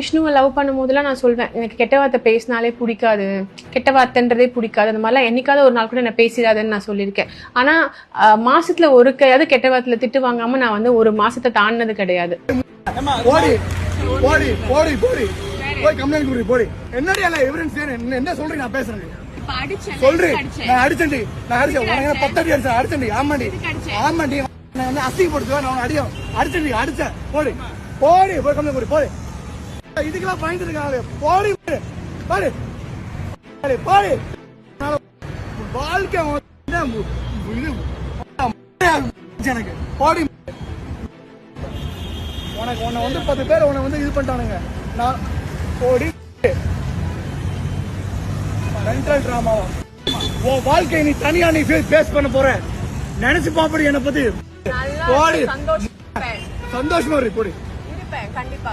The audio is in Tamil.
விஷ்ணுவை லவ் பண்ணும்போதெல்லாம் நான் சொல்வேன். எனக்கு கெட்ட வார்த்தை பேசினாலே பிடிக்காது. கெட்ட வார்த்தைன்றதே பிடிக்காது. அந்த மாதிரிலாம் என்னைக்காவது ஒரு நாள் கூட என்ன பேசிடாதுன்னு நான் சொல்லியிருக்கேன். ஆனா ஆஹ், மாசத்துல ஒரு கையாவது கெட்ட வார்த்தையில திட்டு வாங்காம நான் வந்து ஒரு மாசத்தை தாண்டினது கிடையாது. போடி போடி போடி போடி. போய் கம்ப்ளைண்ட் கொடுடி போடி. என்னடி எல்லாம் எவிடன்ஸ் என்ன என்ன சொல்றீங்க நான் பேசுறேன் சொல்றேன் நான் அடிச்சேன்டி. நான் அடிச்சேன். உனக்கு என்ன பத்தடி அடிச்சேன்? அடிச்சேன்டி. ஆமாண்டி? ஆமாண்டி. நான் வந்து அசிங்கப்படுத்துவேன்? நான் அடியும். அடிச்சேன்டி. அடிச்சேன். போடி. போடி. போய் கம்ப்ளைண்ட் கொடு போடி. இதுக்கெல்லாம் பயந்து இருக்காங்க போடி போடி. நான் வாழ்க்கை எனக்கு. போடி. உனக்கு உன்னை வந்து பத்து பேர் உன்னை வந்து இது பண்ணிட்டானுங்க. நான் போடி. மென்டல் டிராமாவா உன் வாழ்க்கை நீ தனியா நீ பேஸ் பண்ண போற. நினைச்சு பாப்படி என்ன பத்தி. போடி. சந்தோஷம் இருக்கு போடி. இருப்பேன் கண்டிப்பா.